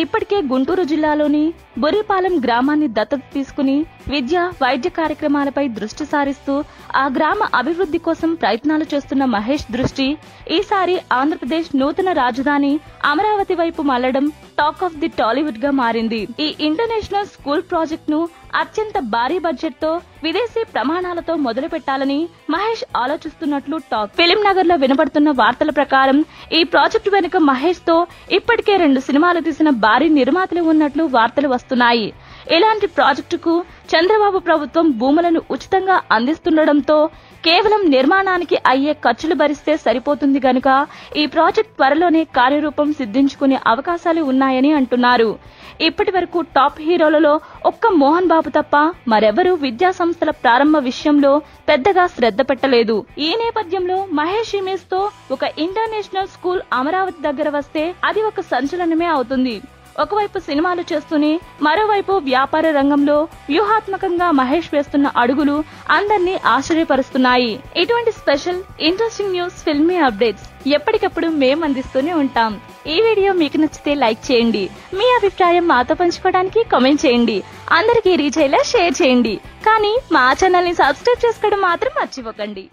ఇప్పటికే గుంటూరు జిల్లాలోని బుర్రిపాలెం గ్రామాన్ని దత్తత తీసుకుని విద్య వైద్య కార్యక్రమాలపై దృష్టి సారిస్తూ ఆ గ్రామ అభివృద్ధి కోసం ప్రయత్నాలు చేస్తున్న మహేష్ దృష్టి ఈసారి ఆంధ్రప్రదేశ్ నూతన రాజధాని అమరావతి వైపు మళ్ళడం టాక్ ఆఫ్ ది టాలీవుడ్గా మారింది. ఈ ఇంటర్నేషనల్ స్కూల్ ప్రాజెక్ట్ను అత్యంత భారీ బడ్జెట్తో విదేశీ ప్రమాణాలతో మొదలు పెట్టాలని మహేష్ ఆలోచిస్తున్నట్లు టాక్. ఫిలిం నగర్లో వినబడుతున్న వార్తల ప్రకారం ఈ ప్రాజెక్టు వెనుక మహేష్తో ఇప్పటికే రెండు సినిమాలు తీసిన భారీ నిర్మాతలు ఉన్నట్లు వార్తలు వస్తున్నాయి. ఇలాంటి ప్రాజెక్టుకు చంద్రబాబు ప్రభుత్వం భూములను ఉచితంగా అందిస్తుండటంతో కేవలం నిర్మాణానికి అయ్యే ఖర్చులు భరిస్తే సరిపోతుంది గనుక ఈ ప్రాజెక్ట్ త్వరలోనే కార్యరూపం సిద్ధించుకునే అవకాశాలు ఉన్నాయని అంటున్నారు. ఇప్పటి వరకు టాప్ హీరోలలో ఒక్క మోహన్ బాబు తప్ప మరెవరూ విద్యా సంస్థల ప్రారంభ విషయంలో పెద్దగా శ్రద్ధ పెట్టలేదు. ఈ నేపథ్యంలో మహేష్ ఇమేజ్తో ఒక ఇంటర్నేషనల్ స్కూల్ అమరావతి దగ్గర వస్తే అది ఒక సంచలనమే అవుతుంది. ఒకవైపు సినిమాలు చేస్తూనే మరోవైపు వ్యాపార రంగంలో వ్యూహాత్మకంగా మహేష్ వేస్తున్న అడుగులు అందరినీ ఆశ్చర్యపరుస్తున్నాయి. ఇటువంటి special interesting news filmy updates ఎప్పటికప్పుడు మేము అందిస్తూనే ఉంటాం. ఈ వీడియో మీకు నచ్చితే లైక్ చేయండి. మీ అభిప్రాయం మాతో పంచుకోవడానికి కామెంట్ చేయండి. అందరికీ రీచ్ అయ్యేలా షేర్ చేయండి. కానీ మా ఛానల్ని సబ్స్క్రైబ్ చేసుకోవడం మాత్రం మర్చిపోకండి.